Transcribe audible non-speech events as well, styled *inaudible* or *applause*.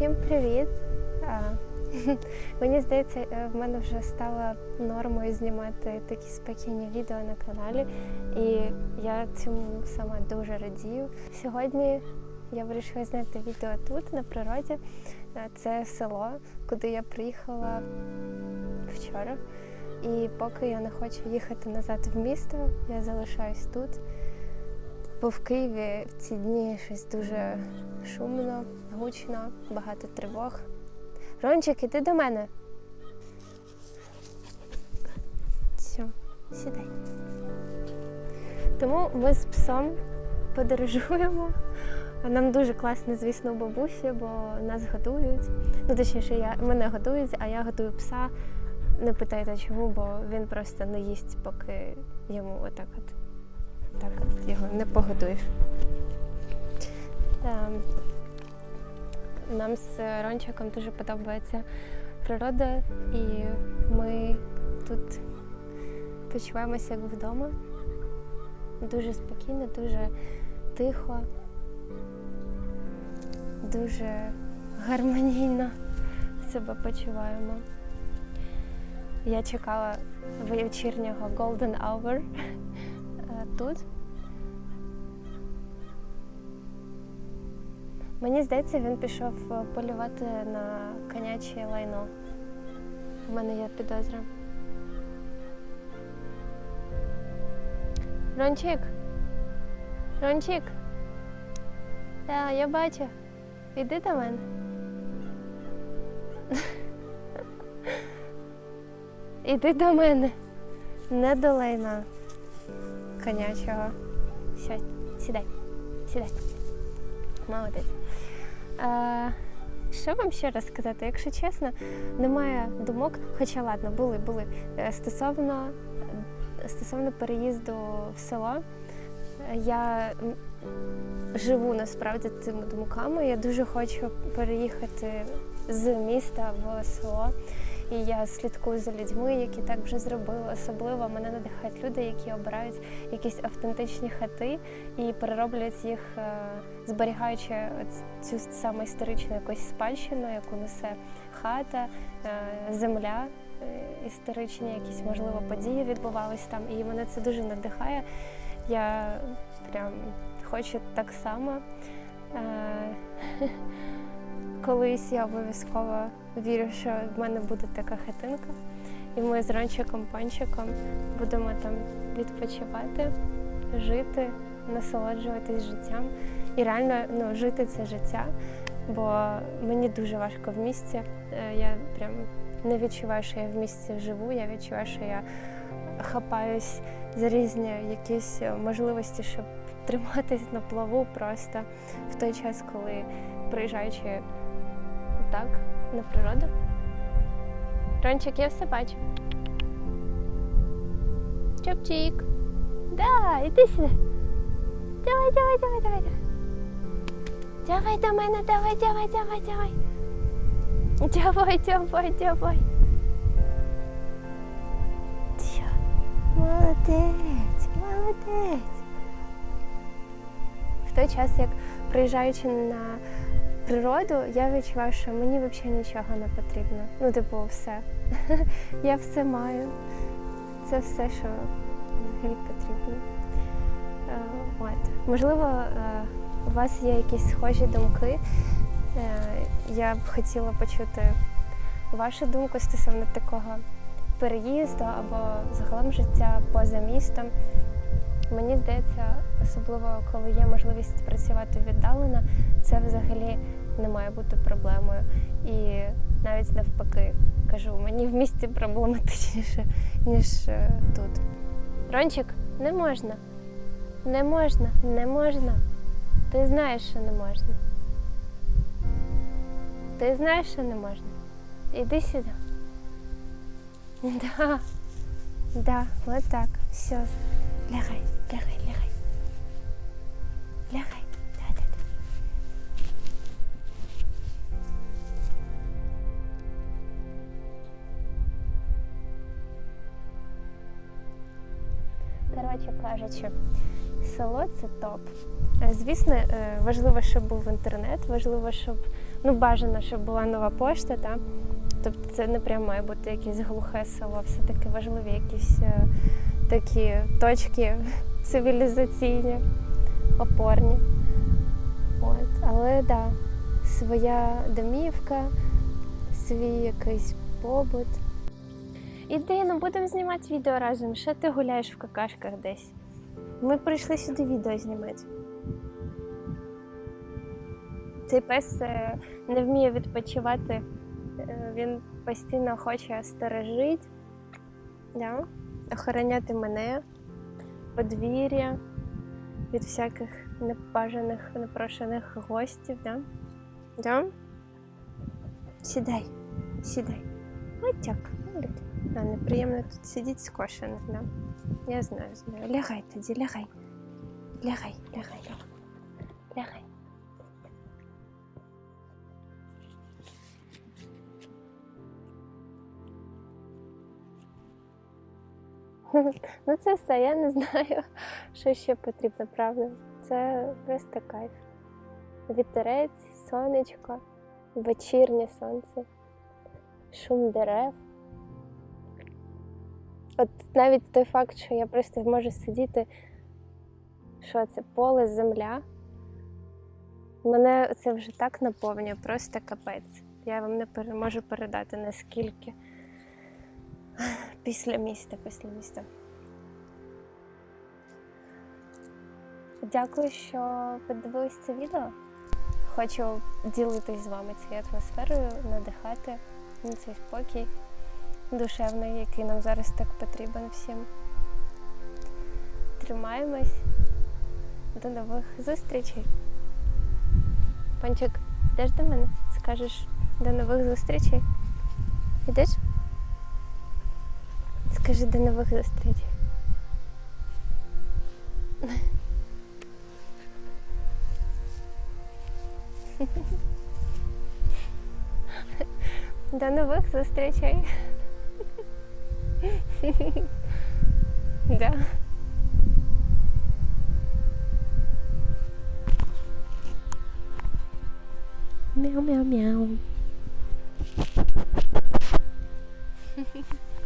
Всім привіт! А, *laughs* Мені здається, е, в мене вже стало нормою знімати такі спокійні відео на каналі, і я цьому сама дуже радію. Сьогодні я вирішила зняти відео тут, на природі. Е, Це село, куди я приїхала вчора. І поки я не хочу їхати назад в місто, я залишаюсь тут. Бо в Києві в ці дні щось дуже шумно, гучно, багато тривог. Рончик, іди до мене. Все, сідай. Тому ми з псом подорожуємо. Нам дуже класно, звісно, бабусі, бо нас годують. Ну, точніше, я, мене годують, а я годую пса. Не питайте чому, бо він просто не їсть, поки йому отак от. Так його не погодуєш. Ем, Нам з Рончиком дуже подобається природа, і ми тут почуваємося як вдома. Дуже спокійно, дуже тихо, дуже гармонійно себе почуваємо. Я чекала вечірнього Golden Hour е, тут. Мені здається, він пішов е, полювати на коняче лайно. У мене є підозра. Рончик. Рончик. Так, я бачу. Іди до мене. *laughs* Іди до мене. Не до лайна конячого. Сядь, сідай, сідай. Молодець. Е, що вам ще раз сказати? Якщо чесно, немає думок, хоча ладно, були, були. Е, Стосовно, стосовно переїзду в село, я живу насправді цими думками. Я дуже хочу переїхати з міста в село. І я слідкую за людьми, які так вже зробили. Особливо мене надихають люди, які обирають якісь автентичні хати і перероблять їх, е, зберігаючи цю саме історичну якусь спадщину, яку несе хата, е, земля. е, Історичні якісь можливо події відбувались там, і мене це дуже надихає. Я прям хочу так само. *laughs* Е, Колись я обов'язково вірю, що в мене буде така хатинка, і ми з Рончиком Панчиком будемо там відпочивати, жити, насолоджуватись життям. І реально ну, жити це життя, бо мені дуже важко в місті. Е, Я прям не відчуваю, що я в місті живу, я відчуваю, що я хапаюсь за різні якісь можливості, щоб триматись на плаву просто в той час, коли приїжджаючи так, на природу. Рончик, я все бачу. Чопчик. Да, іди сюди. Давай, давай, давай, давай, давай. Давай до мене, давай, давай, давай, давай. Давай, давай, давай. Всё. Молодець, молодець. В той час, як приїжджаючи на природу, я відчуваю, що мені взагалі нічого не потрібно. Ну, типу, все. *laughs* я все маю. Це все, що взагалі потрібно. Е, От. Можливо, е, у вас є якісь схожі думки. Е, Я б хотіла почути вашу думку стосовно такого переїзду або загалом життя поза містом. Мені здається, особливо коли є можливість працювати віддалено, це взагалі не має бути проблемою. І навіть навпаки, кажу, мені в місті проблематичніше, *laughs* ніж е, тут. Рончик, не можна. Не можна, не можна. Ти знаєш, що не можна. Ти знаєш, що не можна. Іди сюди. *laughs* Да, да, вот так. Все. Лягай, лягай, лягай. Лягай. Коротше кажучи, село це топ. Е, Звісно, е, важливо, щоб був інтернет, важливо, щоб ну бажано, щоб була нова пошта. Та? Тобто це не прямо має бути якесь глухе село, все-таки важливі якісь е, такі точки *laughs* цивілізаційні, опорні. От. Але так, да, своя домівка, свій якийсь побут. Іди, ну будемо знімати відео разом. Що ти гуляєш в какашках десь? Ми прийшли сюди відео знімати. Цей пес е, не вміє відпочивати. Е, Він постійно хоче сторожити, да? охороняти мене, подвір'я від всяких небажаних, непрошених гостів. Да? Да? Сідай, сідай. Ось так. Молодець. А, неприємно тут сидіти скошених, да? Я знаю, знаю. Лягай тоді, лягай. Лягай, лягай, лягай. Лягай. *laughs* Ну це все, я не знаю, *laughs* що ще потрібно, правда. Це просто кайф. Вітерець, сонечко, вечірнє сонце, шум дерев. От навіть той факт, що я просто можу сидіти, що це поле, земля. Мене це вже так наповнює, просто капець. Я вам не можу передати наскільки після міста, після міста. Дякую, що подивились це відео. Хочу ділитись з вами цією атмосферою, надихати на цей спокій душевний, який нам зараз так потрібен всім. Тримаємось. До нових зустрічей. Панчик, йдеш до мене? Скажеш до нових зустрічей? Йдеш? Скажи до нових зустрічей. *laughs* До нових зустрічей. *laughs* Да. Мяу-мяу-мяу. *laughs*